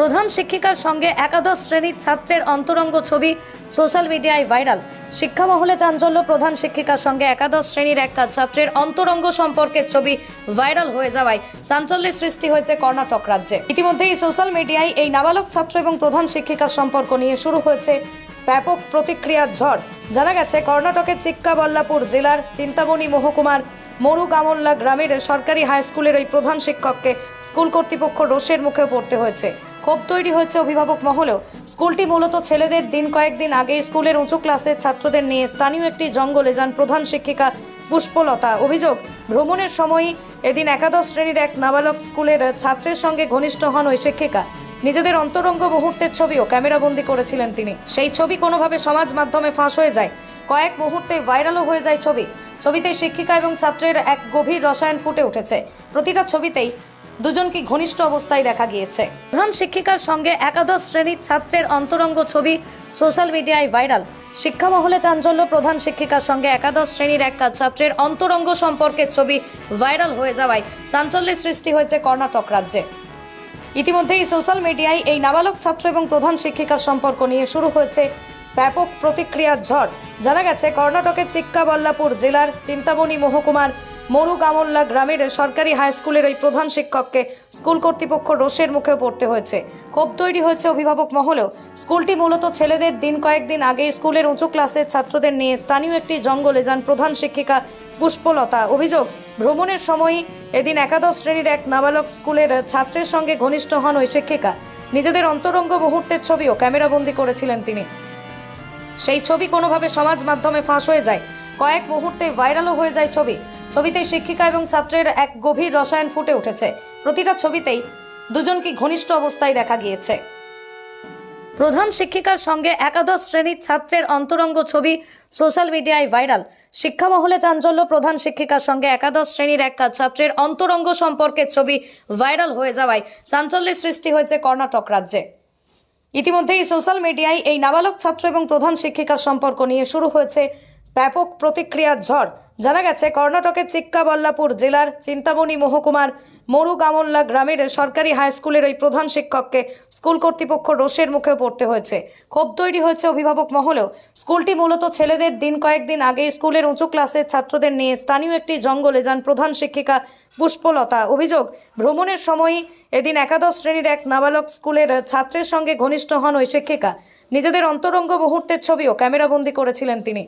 প্রধান শিক্ষিকার সঙ্গে একাদশ শ্রেণির ছাত্রের অন্তরঙ্গ ছবি সোশ্যাল মিডিয়ায় ভাইরাল। শিক্ষা মহলে চাঞ্চল্য প্রধান শিক্ষিকার সঙ্গে একাদশ শ্রেণির এক ছাত্রের অন্তরঙ্গ সম্পর্কের ছবি ভাইরাল হয়ে যাওয়ায় চাঞ্চল্যের সৃষ্টি হয়েছে কর্ণাটক রাজ্যে। ইতিমধ্যেই সোশ্যাল মিডিয়ায় এই নাবালক ছাত্র এবং প্রধান শিক্ষিকার সম্পর্ক নিয়ে শুরু হয়েছে ব্যাপক প্রতিক্রিয়ার ঝড়। জানা গেছে, কর্ণাটকের চিক্কাবল্লাপুর জেলার চিন্তামণি মহকুমার মরুগামল্লা গ্রামের সরকারি হাই স্কুলের ওই প্রধান শিক্ষককে স্কুল কর্তৃপক্ষ রোষের মুখে পড়তে হয়েছে। ক্ষোভ তৈরি হয়েছে অভিভাবক মহলেও। স্কুলটি মূলত ছেলেদের দিন কয়েকদিন আগে স্কুলের উঁচু ক্লাসের ছাত্রদের নিয়ে স্থানীয় একটি জঙ্গলে যান প্রধান শিক্ষিকা পুষ্পলতা। অভিযোগ, ভ্রমণের সময়ই এদিন একাদশ শ্রেণির এক নাবালক স্কুলের ছাত্রের সঙ্গে ঘনিষ্ঠ হন ওই শিক্ষিকা। নিজেদের অন্তরঙ্গ মুহূর্তের ছবিও ক্যামেরাবন্দি করেছিলেন তিনি। সেই ছবি কোনোভাবে সমাজ মাধ্যমে ফাঁস হয়ে যায়। কয়েক মুহূর্তে ভাইরালও হয়ে যায় ছবি। ছবিতে শিক্ষিকা এবং ছাত্রের এক গভীর রসায়ন ফুটে উঠেছে। প্রতিটা ছবিতেই দুজনকে ঘনিষ্ঠ অবস্থায় দেখা গিয়েছে। প্রধান শিক্ষিকার সঙ্গে একাদশ শ্রেণির ছাত্রের অন্তরঙ্গ ছবি সোশ্যাল মিডিয়ায় ভাইরাল। শিক্ষা মহলে চাঞ্চল্য, প্রধান শিক্ষিকার সঙ্গে একাদশ শ্রেণির এক ছাত্রের অন্তরঙ্গ সম্পর্কের ছবি ভাইরাল হয়ে যাওয়ায় চাঞ্চল্যের সৃষ্টি হয়েছে কর্ণাটক রাজ্যে। ইতিমধ্যেই সোশ্যাল মিডিয়ায় এই নাবালক ছাত্র এবং প্রধান শিক্ষিকার সম্পর্ক নিয়ে শুরু হয়েছে ব্যাপক প্রতিক্রিয়ার ঝড়। জানা গেছে, কর্ণাটকের চিক্কাবল্লাপুর জেলার চিন্তামণি মহকুমার মরুগামল্লা গ্রামের সরকারি হাই স্কুলের ওই প্রধান শিক্ষককে স্কুল কর্তৃপক্ষ রোষের মুখে পড়তে হয়েছে। ক্ষোভ তৈরি হয়েছে অভিভাবক মহলেও। স্কুলটি মূলত ছেলেদের দিন কয়েকদিন আগে স্কুলের উঁচু ক্লাসের ছাত্রদের নিয়ে স্থানীয় একটি জঙ্গলে যান প্রধান শিক্ষিকা পুষ্পলতা। অভিযোগ, ভ্রমণের সময়ই এদিন একাদশ শ্রেণির এক নাবালক স্কুলের ছাত্রের সঙ্গে ঘনিষ্ঠ হন ওই শিক্ষিকা। নিজেদের অন্তরঙ্গ মুহূর্তের ছবিও ক্যামেরাবন্দি করেছিলেন তিনি। সেই ছবি কোনোভাবে সমাজ মাধ্যমে ফাঁস হয়ে যায়। কয়েক মুহূর্তে ভাইরালও হয়ে যায় ছবি। ছবিতে শিক্ষিকা এবং ছাত্রের এক গভীর রসায়ন ফুটে উঠেছে। প্রতিটা ছবিতেই দুজনকে ঘনিষ্ঠ অবস্থায় দেখা গিয়েছে। প্রধান শিক্ষিকার সঙ্গে একাদশ শ্রেণির ছাত্রের অন্তরঙ্গ ছবি সোশ্যাল মিডিয়ায় ভাইরাল। শিক্ষা মহলে চাঞ্চল্য প্রধান শিক্ষিকার সঙ্গে একাদশ শ্রেণির এক ছাত্রের অন্তরঙ্গ সম্পর্কের ছবি ভাইরাল হয়ে যাওয়ায় চাঞ্চল্যের সৃষ্টি হয়েছে কর্ণাটক রাজ্যে। ইতিমধ্যেই সোশ্যাল মিডিয়ায় এই নাবালক ছাত্র এবং প্রধান শিক্ষিকার সম্পর্ক নিয়ে শুরু হয়েছে ব্যাপক প্রতিক্রিয়ার ঝড়। জানা গেছে, কর্ণাটকের চিক্কাবল্লাপুর জেলার চিন্তামণি মহকুমার মরুগামল্লা গ্রামের সরকারি হাই স্কুলের ওই প্রধান শিক্ষককে স্কুল কর্তৃপক্ষ রোষের মুখে পড়তে হয়েছে। ক্ষোভ তৈরি হয়েছে অভিভাবক মহলেও। স্কুলটি মূলত ছেলেদের দিন কয়েকদিন আগে স্কুলের উঁচু ক্লাসের ছাত্রদের নিয়ে স্থানীয় একটি জঙ্গলে যান প্রধান শিক্ষিকা পুষ্পলতা। অভিযোগ, ভ্রমণের সময়ই এদিন একাদশ শ্রেণির এক নাবালক স্কুলের ছাত্রের সঙ্গে ঘনিষ্ঠ হন ওই শিক্ষিকা। নিজেদের অন্তরঙ্গ মুহূর্তের ছবিও ক্যামেরাবন্দি করেছিলেন তিনি।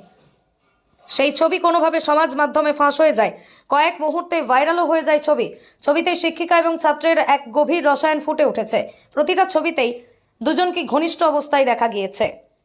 সেই ছবি কোনোভাবে সমাজ মাধ্যমে ফাঁস হয়ে যায়। কয়েক মুহূর্তে ভাইরালও হয়ে যায় ছবি। ছবিতে শিক্ষিকা এবং ছাত্রের এক গভীর রসায়ন ফুটে উঠেছে। প্রতিটা ছবিতেই দুজনকে ঘনিষ্ঠ অবস্থায় দেখা গিয়েছে।